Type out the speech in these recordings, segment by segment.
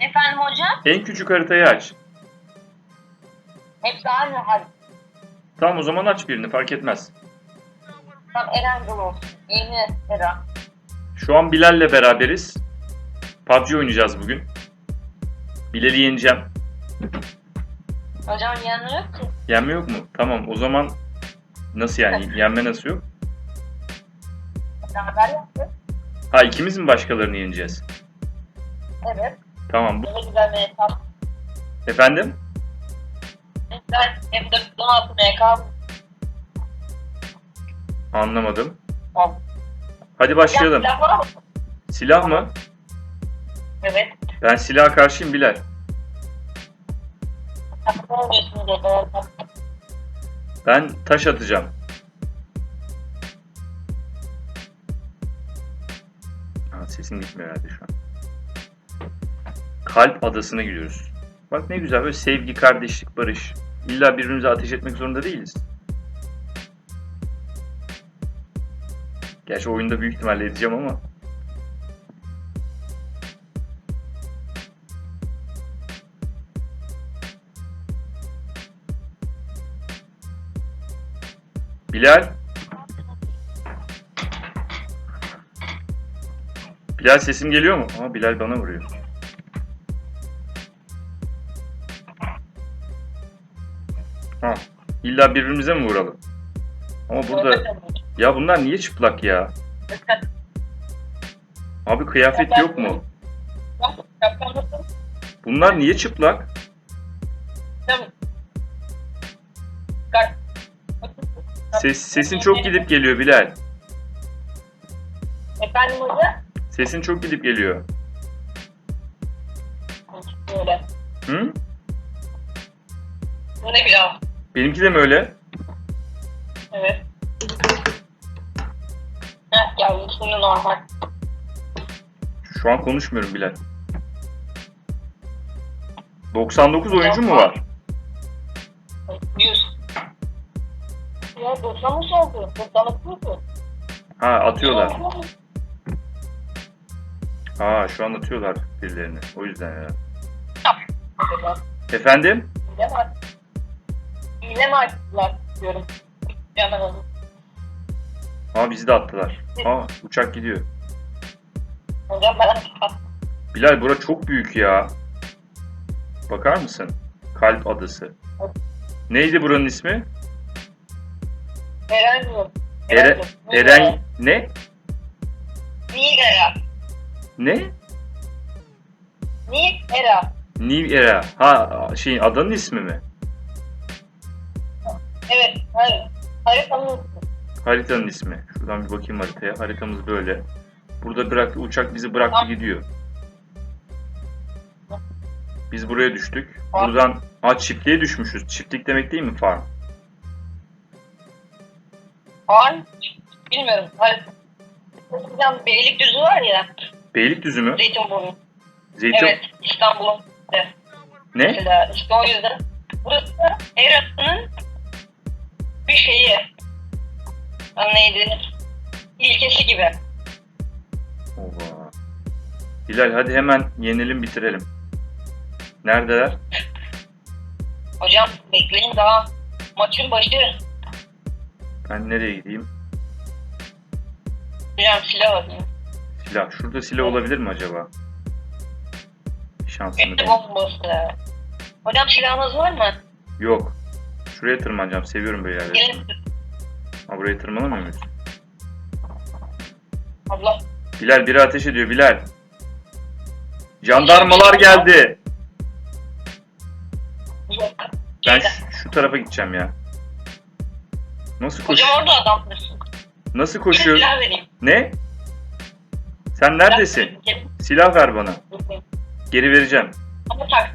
Efendim hocam? En küçük haritayı aç. Hepsi aynı hal. Tamam o zaman aç birini fark etmez. Tam Eren Gül olsun. Yeni Eren. Şu an Bilal'le beraberiz. PUBG oynayacağız bugün. Bilal'i yeneceğim. Hocam yanıyor ki. Yenme yok mu? Tamam o zaman nasıl yani? Yenme nasıl yok? Beraber yaptık. Ha ikimiz mi başkalarını yeneceğiz? Evet. Tamam. Bu... Böyle güzel bir hesap. Efendim? Güzel. Hem de 16 MK. Anlamadım. Oldu. Hadi başlayalım. Ya, silah var mı? Silah mı? Evet. Ben silaha karşıyım Bilal. Ben taş atacağım. Ha, sesim gitmiyor herhalde şu an. Kalp adasına gidiyoruz. Bak ne güzel böyle sevgi, kardeşlik, barış. İlla birbirimize ateş etmek zorunda değiliz. Gerçi oyunda büyük ihtimalle edeceğim ama. Bilal. Bilal sesim geliyor mu? Ama Bilal bana vuruyor. İlla birbirimize mi vuralım? Ama burada... Ya bunlar niye çıplak ya? Abi kıyafet yok mu? Bunlar niye çıplak? Ses, sesin çok gidip geliyor Bilal. Efendim hocam? Sesin çok gidip geliyor. Böyle. Hı? Bu ne pilav? Benimki de mi öyle? Evet. Heh geldi şimdi normal. Şu an konuşmuyorum Bilal. 99 oyuncu mu var? 100. Ya 90 mı oldu? 90'lık mıydı? Ha atıyorlar. Ha şu an atıyorlar birilerini. O yüzden ya. Efendim? Hile Hile mi açtılar diyorum. Yalan oldu. Ha bizi de attılar. Ha uçak gidiyor. Hocam ben. Bilal bura çok büyük ya. Bakar mısın? Kalp adası. Neydi buranın ismi? Eren diyor. Eren, Eren ne? Nigera. Ne? Nigera. New Era. Ha şeyin adanın ismi mi? Evet. Hayır. Haritanın ismi. Haritanın ismi. Şuradan bir bakayım haritaya. Haritamız böyle. Burada bıraktı uçak bizi bıraktı gidiyor. Biz buraya düştük. Buradan ha çiftliğe düşmüşüz. Çiftlik demek değil mi farm? Var. Bilmiyorum. Harita. Hocam Beylikdüzü var ya. Beylikdüzü mü? Zeytinburnu. Zeytin. Evet. İstanbul'un. Ne? İşte o yüzden. Burası Eras'ın bir şeyi. Neydi? İlkesi gibi. Oha. Bilal hadi hemen yenelim bitirelim. Neredeler? Hocam bekleyin daha maçın başı. Ben nereye gideyim? Hocam silah var. Silah. Şurada silah olabilir mi acaba? Deneyim. bombası. Hocam silahınız var mı? Yok. Şuraya tırmanacağım. Seviyorum böyle yerleri. Ha buraya tırmanamıyor muyuz? Allah. Bilal biri ateş ediyor Bilal. Jandarmalar geldi. Ben şu, şu tarafa gideceğim ya. Nasıl koş? Hocam orada adamsın. Nasıl koşuyor? silah vereyim. Ne? Sen neredesin? Silah ver bana. Geri vereceğim. Ama tak.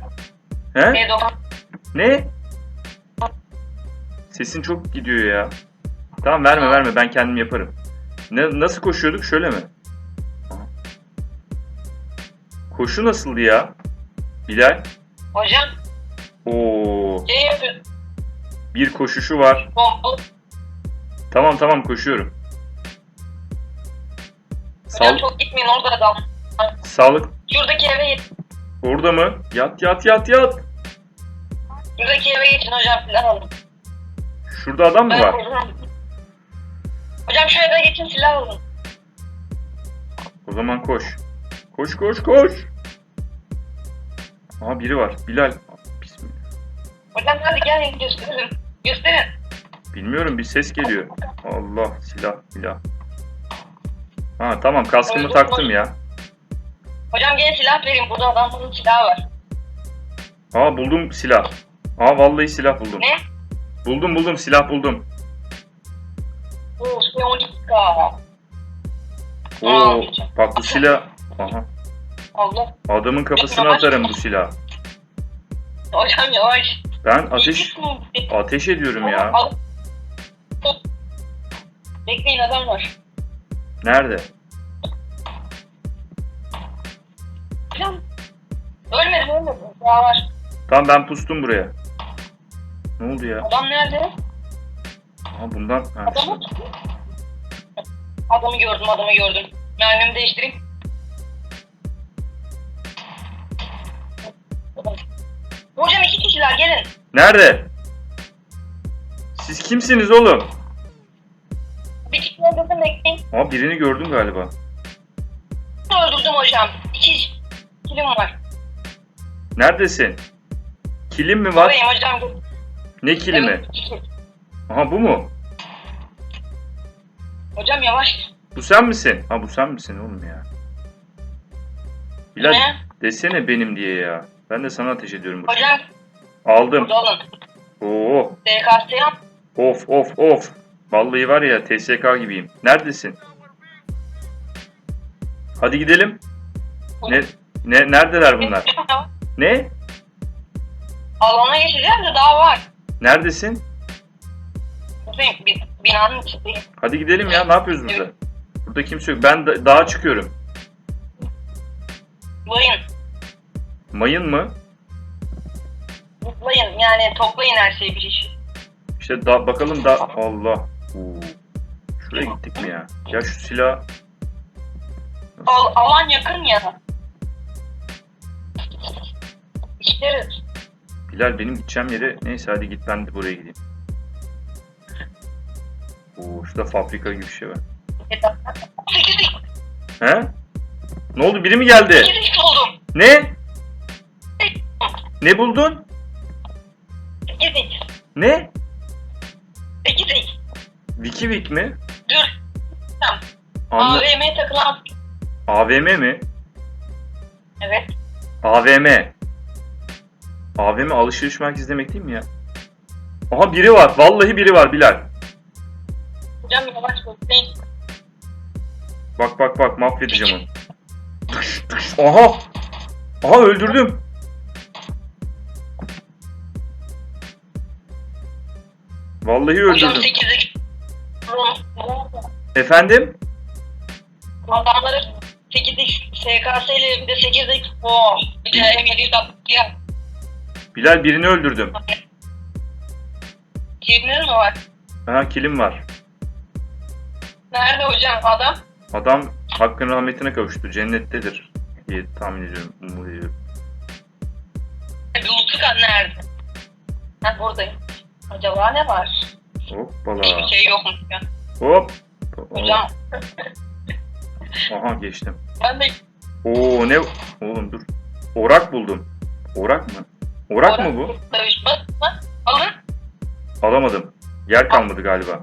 He? B90. Ne? Sesin çok gidiyor ya. Tamam verme verme ben kendim yaparım. Ne, nasıl koşuyorduk şöyle mi? Koşu nasıldı ya? Bilal. Hocam Oo, şey yapıyor. bir koşuşu var. Tamam tamam koşuyorum. Hocam Sağ, çok gitmeyin orada adam. sağlık Şuradaki eve git. Orada mı? Yat yat yat yat. Şuradaki eve geçin hocam silah alın. Şurada adam mı var? Hocam şu eve geçin silah alın. O zaman koş. Koş koş koş. Aha biri var. Bilal. Bismillah. Hocam hadi gelin gösterin. Gösterin. Bilmiyorum bir ses geliyor. Allah silah silah. Ha tamam kaskımı Öldü, taktım öldü. ya. Hocam gelin silah vereyim. Burada adamların silahı var. Aa buldum silah. Aa vallahi silah buldum. Ne? Buldum buldum silah buldum. Oo, P12K. Oo Aa, bak bu silah. Aha. Allah. Adamın kafasına atarım bu silah. Hocam yavaş. Ben ateş ateş ediyorum ya. Bekleyin adam var. Nerede? Hocam. Ölmedim ölmedim. Daha var. Tamam ben pustum buraya. Ne oldu ya? Adam nerede? Aa bundan ha, Adamı Adamı gördüm adamı gördüm. Mermimi değiştireyim. Hocam iki kişiler gelin. Nerede? Siz kimsiniz oğlum? Bir kişi öldürdüm bekleyin. Aa birini gördüm galiba. Öldürdüm hocam. İki kilim var. Neredesin? Kilim mi var? Buradayım hocam. Ne kilimi? Evet. Aha bu mu? Hocam yavaş. Bu sen misin? Ha bu sen misin oğlum ya? Bilal Ne? desene benim diye ya. Ben de sana ateş ediyorum. burada. Hocam Aldım. burada alın. Oo. Yap. Of of of. Vallahi var ya TSK gibiyim. Neredesin? Hadi gidelim. Ne ne neredeler bunlar? Ne? Alana geçeceğiz de daha var. Neredesin? Buradayım. Binanın içindeyim. Hadi gidelim ya. Ne yapıyoruz burada? Burada kimse yok. Ben da, dağa çıkıyorum. Bulayın. Mayın mı? Toplayın. Yani toplayın her şeyi bir iş. İşte da bakalım da Allah. Oo. Şuraya gittik mi ya? Ya şu silah Al, alan yakın ya. İşleriz. Bilal benim gideceğim yere neyse hadi git ben de buraya gideyim. Oo şurada fabrika gibi bir şey var. He? Ne oldu biri mi geldi? sekiz iş buldum. Ne? Ne buldun? Sekiz iş. Ne? Sekiz iş. Wikivik mi? Dur. Anla AVM'ye takılan. AVM mi? Evet. AVM. AVM alışveriş merkezi demek değil mi ya? Aha biri var. Vallahi biri var Bilal. Hocam yavaş bekleyin. Bak bak bak mahvedeceğim onu. Aha. Aha öldürdüm. Vallahi öldürdüm. Efendim? Adamları 8 iş. SKS ile bir de 8 iş. Oh. Bir de M760 ya. Bilal birini öldürdüm. Kimler mi var? Aha kilim var. Nerede hocam adam? Adam hakkın rahmetine kavuştu. Cennettedir diye tahmin ediyorum. Umut ediyorum. Lutfukan nerede? Ha buradayım. Acaba ne var? Hoppala. Hiçbir şey yokmuş ya. Hop. Hocam Aha geçtim. ben de Oo ne? Oğlum dur. Orak buldum. Orak mı? Orak mı bu? Alın. Alamadım. Yer kalmadı galiba.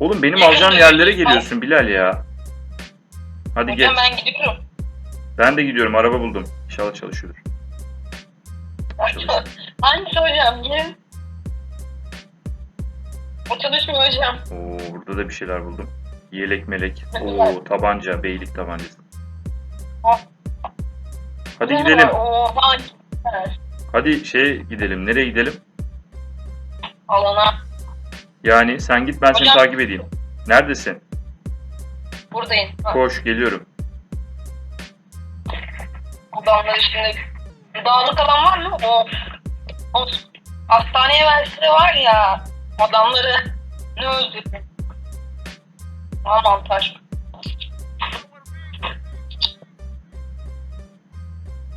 Oğlum benim alacağım yerlere geliyorsun Bilal ya. Hadi geç. ben gidiyorum. Ben de gidiyorum. Araba buldum. İnşallah çalışıyordur. Çalışıyor. Hangisi hocam? Gelin. O çalışmıyor hocam. Oo burada da bir şeyler buldum. Yelek melek. Oo tabanca. Beylik tabancası. Hadi gidelim. var? Hadi şeye gidelim. Nereye gidelim? Alana. Yani sen git ben seni Hocam. takip edeyim. Neredesin? Buradayım. Ha, Koş geliyorum. Adamlar üstünde. Dağlık alan var mı? O, o hastaneye verse var ya adamları ne öldürdü. Aman taş.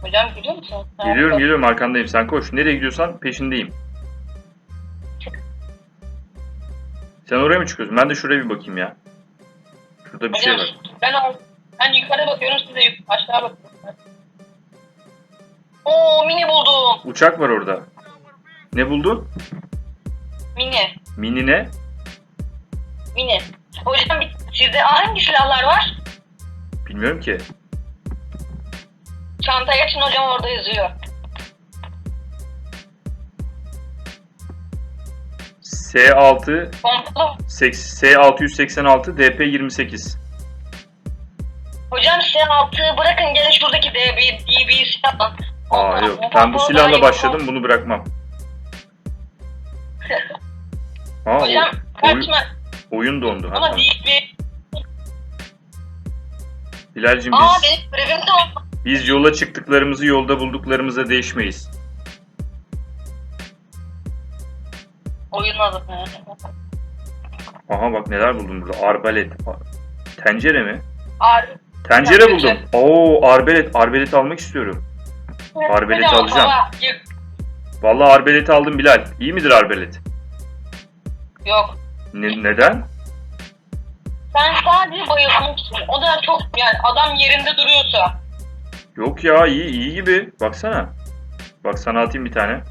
Hocam biliyor musun? Geliyorum geliyorum arkandayım. Sen koş. Nereye gidiyorsan peşindeyim. Sen oraya mı çıkıyorsun? Ben de şuraya bir bakayım ya. Şurada bir şey var. ben, ben yukarı bakıyorum siz de aşağı bakıyorsunuz. Oo mini buldum. Uçak var orada. Ne buldun? Mini. Mini ne? Mini. Hocam sizde hangi silahlar var? Bilmiyorum ki. Çantayı açın hocam orada yazıyor. S6 Pompalı. seks- S686 DP28. Hocam S6 bırakın gelin şuradaki DB, DB silahla. Aa yok. Ben bu silahla başladım. Bunu bırakmam. Aa, o- Hocam oyun, kaçma. oyun dondu. Ha, Ama tamam. DB. Bilal'cim Aa biz, benim görevim tamam. Biz yola çıktıklarımızı yolda bulduklarımıza değişmeyiz. Oyun adı. Aha bak neler buldum burada. Arbalet. Tencere mi? Ar Tencere Tencere. buldum. Oo arbelet. Arbelet almak istiyorum. Arbeleti Hocam, alacağım. hava, yük- Vallahi arbeleti aldım Bilal. İyi midir arbelet? Yok. Ne- neden? Sen sadece bayılmak için. O da çok yani adam yerinde duruyorsa. Yok ya iyi iyi gibi. Baksana. Bak sana atayım bir tane.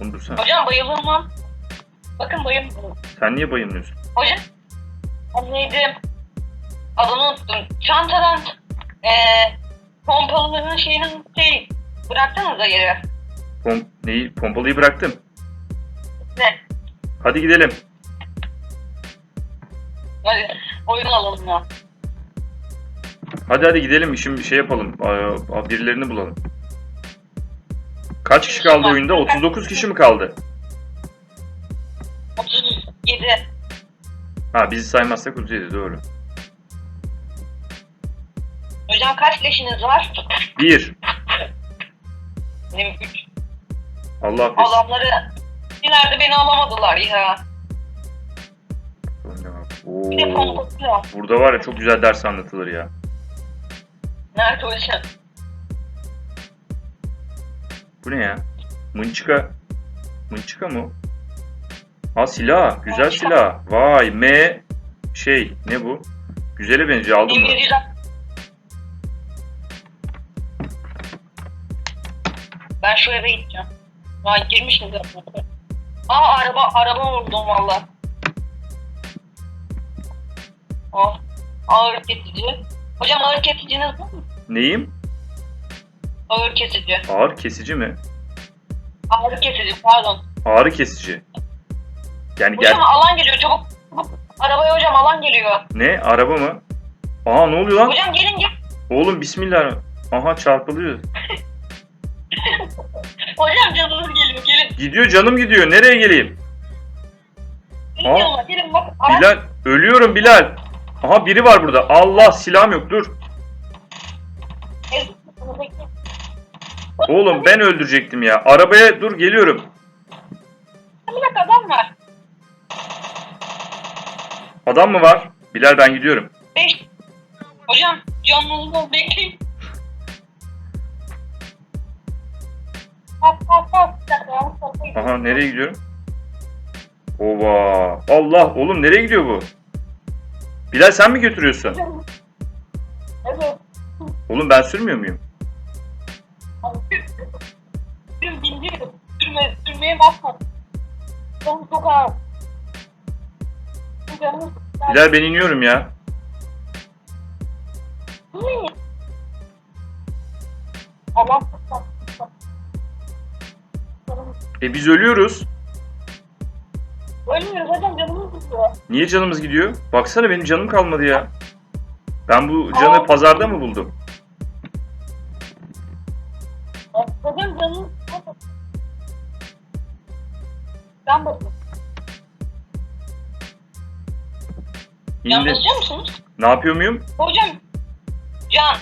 Bunu dursana. Hocam bayılmam. Bakın bayılmıyorum. Sen niye bayılmıyorsun? Hocam. Ben neydi? Adını unuttum. Çantadan eee pompalıların şeyini şey bıraktınız da yere. Pom neyi? Pompalıyı bıraktım. Ne? Hadi gidelim. Hadi oyun alalım ya. Hadi hadi gidelim. Şimdi bir şey yapalım. Birilerini bulalım. Kaç kişi kaldı oyunda? 39 kişi mi kaldı? 37. Ha bizi saymazsak 37 doğru. Hocam kaç leşiniz var? 1. Benim 3. Allah affetsin. Adamları ileride beni alamadılar ya. Oo, burada var ya çok güzel ders anlatılır ya. Nerede hocam? Bu ne ya? Mınçıka. Mınçıka mı? Ha silah. Güzel Mınçıka. silah. Vay M şey ne bu? Güzele benziyor aldım mı? Ben şu eve gideceğim. Ya girmiş mi zaten? Aa araba araba vurdum valla. Oh. Ağır kesici. Hocam ağır kesiciniz var mı? Neyim? Ağır kesici. Ağır kesici mi? Ağır kesici pardon. Ağrı kesici. Yani gel Hocam alan geliyor çabuk. çabuk. Arabaya hocam alan geliyor. ne? Araba mı? Aa ne oluyor lan? Hocam gelin gel. Oğlum bismillah. Aha çarpılıyor. Hocam canınız geliyor gelin. Gidiyor canım gidiyor. Nereye geleyim? Gelin Aa. yanıma gelin bak. Araç Bilal ölüyorum Bilal. Aha biri var burada. Allah silahım yok dur. Oğlum ben öldürecektim ya. Arabaya dur geliyorum. Bir dakika adam var. Adam mı var? Bilal ben gidiyorum. Beş. Hocam canınızı bol bekleyin. Aha nereye gidiyorum? Ova. Allah oğlum nereye gidiyor bu? Bilal sen mi götürüyorsun? Evet. Oğlum ben sürmüyor muyum? Bindiriyorum. Sürme, sürmeye basmadım. Canım çok ağır. Canım. Bilal ben iniyorum ya. Allah E biz ölüyoruz. Ölmüyoruz hocam canımız gidiyor. Niye canımız gidiyor? Baksana benim canım kalmadı ya. Ben bu canı Aa. pazarda mı buldum? Hocam canımız Ben bakıyorum. Basıyor musunuz? Ne yapıyor muyum? Hocam can.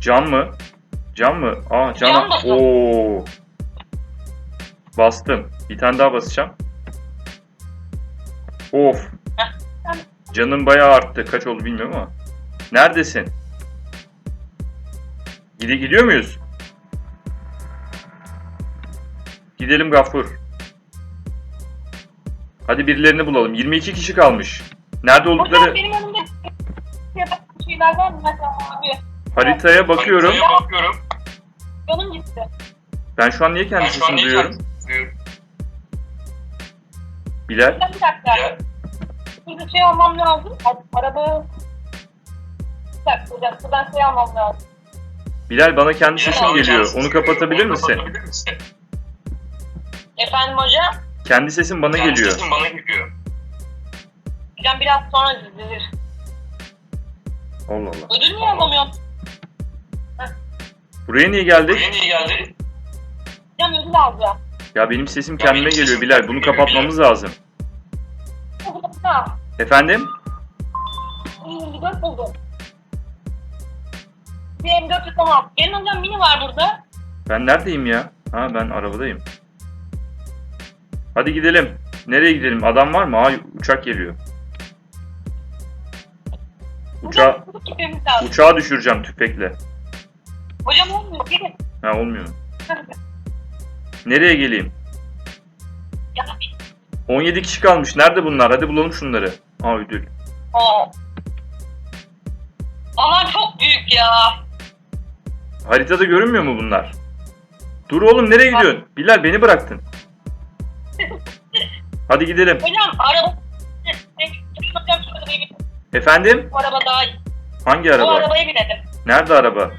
Can mı? Can mı? Aa can. Can basın. Oo. Bastım. Bir tane daha basacağım. Of. Canım bayağı arttı. Kaç oldu bilmiyorum ama. Neredesin? Gide gidiyor muyuz? Gidelim Gaffur. Hadi birilerini bulalım. 22 kişi kalmış. Nerede oldukları... Benim önümde şeyler var mı? Haritaya bakıyorum. Haritaya bakıyorum. Canım gitti. Ben şu an niye kendisini duyuyorum? Kendisi... Bilal. Bir dakika. Burada şey almam lazım. Araba... Bir dakika hocam. Buradan şey almam lazım. Bilal bana kendi sesim Bilal, geliyor. Onu kapatabilir misin? Efendim hocam? Kendi sesim bana Kendi geliyor. sesin bana geliyor. Hocam biraz sonra dizilir. Allah Allah. Ödül mü alamıyorum? Buraya niye geldik? Buraya niye geldi? Hocam ödül alacağım. Ya benim sesim kendime geliyor Bilal. Bunu kapatmamız lazım. Efendim? İyi, dört buldum. Bir M4 tamam. Gelin hocam mini var burada. Ben neredeyim ya? Ha ben arabadayım. Hadi gidelim. Nereye gidelim? Adam var mı? Ha uçak geliyor. Uçağı, Hocam kutu gitmemiz lazım. uçağı düşüreceğim tüfekle. Hocam olmuyor. Gelin. Ha olmuyor. Nereye geleyim? Ya, 17 kişi kalmış. Nerede bunlar? Hadi bulalım şunları. Aa ödül. Aa. Alan çok büyük ya. Haritada görünmüyor mu bunlar? Dur oğlum nereye gidiyorsun? Bilal beni bıraktın. Hadi gidelim. Hocam araba... Efendim? Bu araba daha iyi. Hangi Bu araba? arabaya binelim. Nerede araba?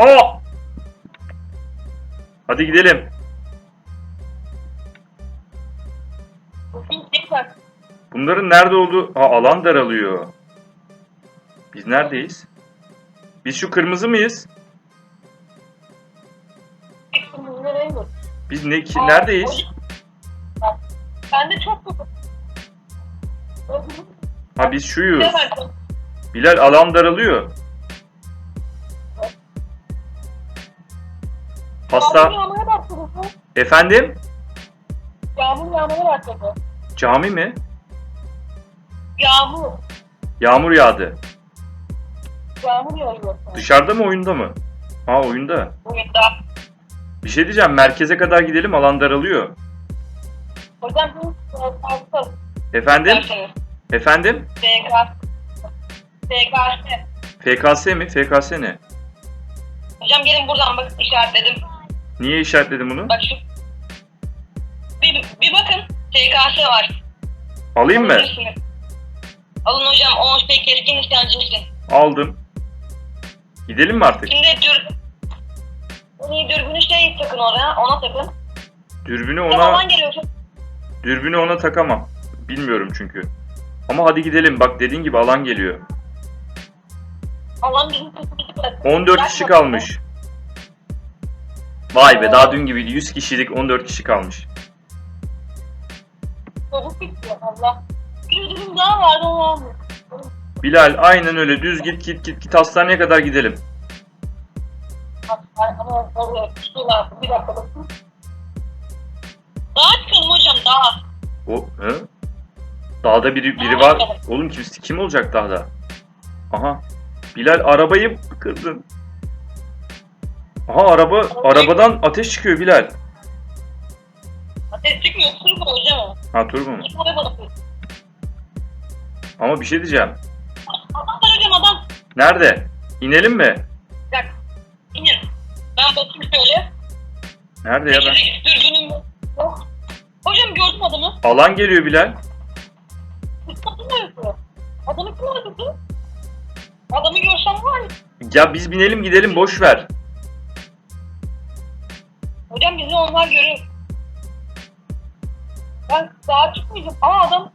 Aa! Hadi gidelim. Bunların nerede olduğu... Ha alan daralıyor. Biz neredeyiz? Biz şu kırmızı mıyız? Biz ne ki, neredeyiz? Ben de çok Ha biz şuyuz. Bilal alan daralıyor. Hasta... yağmaya başladı. Efendim? Yağmur yağmaya başladı. Cami mi? Yağmur. Yağmur yağdı. Yağmur yağıyor. Dışarıda mı oyunda mı? Ha oyunda. Oyunda. Bir şey diyeceğim merkeze kadar gidelim alan daralıyor. Hocam bu sağlıkta Efendim? derseniz. Efendim? SK. SKS. FKS mi? FKS ne? Hocam gelin buradan bak işaretledim. Niye işaretledin bunu? Bak şu. Bir, bir bakın. SKS var. Alayım mı? Alın hocam. O şey keskin nişancısı. Aldım. Gidelim mi artık? Şimdi dür... İyi dürbünü şey takın oraya. Ona takın. Dürbünü Ona... ona Yalan geliyor. Çok... dürbünü ona takamam. Bilmiyorum çünkü. Ama hadi gidelim. Bak dediğin gibi alan geliyor. Allah'ın bizim sesimizi bırakın. 14 kişi kalmış. Vay be daha dün gibiydi. 100 kişilik 14 kişi kalmış. Çocuk bitiyor Allah. Bir ödülüm daha vardı onu. Bilal aynen öyle düz git git git git hastaneye kadar gidelim. Ama. Bir dakika bakın. Daha çıkalım hocam daha. O hı? Dağda biri biri var. Oğlum kim kim olacak dağda? Aha. Bilal arabayı kırdın. Aha araba arabadan ateş çıkıyor Bilal. Ateş çıkmıyor. Turbo hocam o. Ha turbo mu? Ama bir şey diyeceğim. Adam var hocam adam. Nerede? İnelim mi? Bir dakika. İnin. Ben bakayım şöyle. Nerede ya ben? Dürbünüm yok. Hocam gördüm adamı. Alan geliyor Bilal. Adamı kim öldürdü? Adamı görsem var ya. Ya biz binelim gidelim boş ver. Onlar görür. Ben daha çıkmayacağım. Aa adam.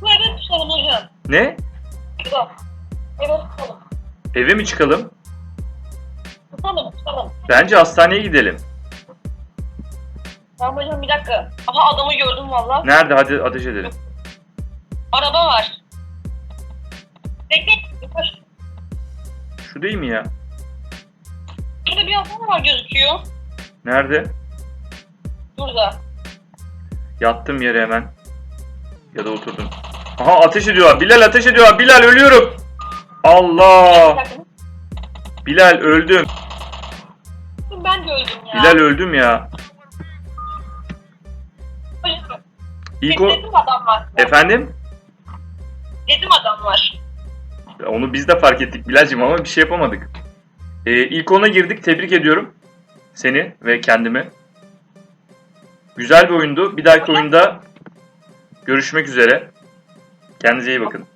Bu eve tutalım hocam. Ne? Şurada. Eve tutalım. Eve mi çıkalım? Tutalım tutalım. Bence hastaneye gidelim. Tamam hocam bir dakika. Aha adamı gördüm valla. Nerede? Hadi ateş edelim. Araba var. Bekle. Yaklaş. Şu değil mi ya? Şurada bir adam var gözüküyor. Nerede? Burada. Yattım yere hemen. Ya da oturdum. Aha ateş ediyorlar. Bilal ateş ediyorlar. Bilal ölüyorum. Allah. Bilal öldüm. Ben de öldüm ya. Bilal öldüm ya. İlk o... Dedim adam var. Efendim? Dedim adam var. Onu biz de fark ettik Bilal'cim ama bir şey yapamadık. Ee, ilk ona girdik. Tebrik ediyorum. Seni ve kendimi. Güzel bir oyundu. Bir dahaki oyunda görüşmek üzere. Kendinize iyi bakın.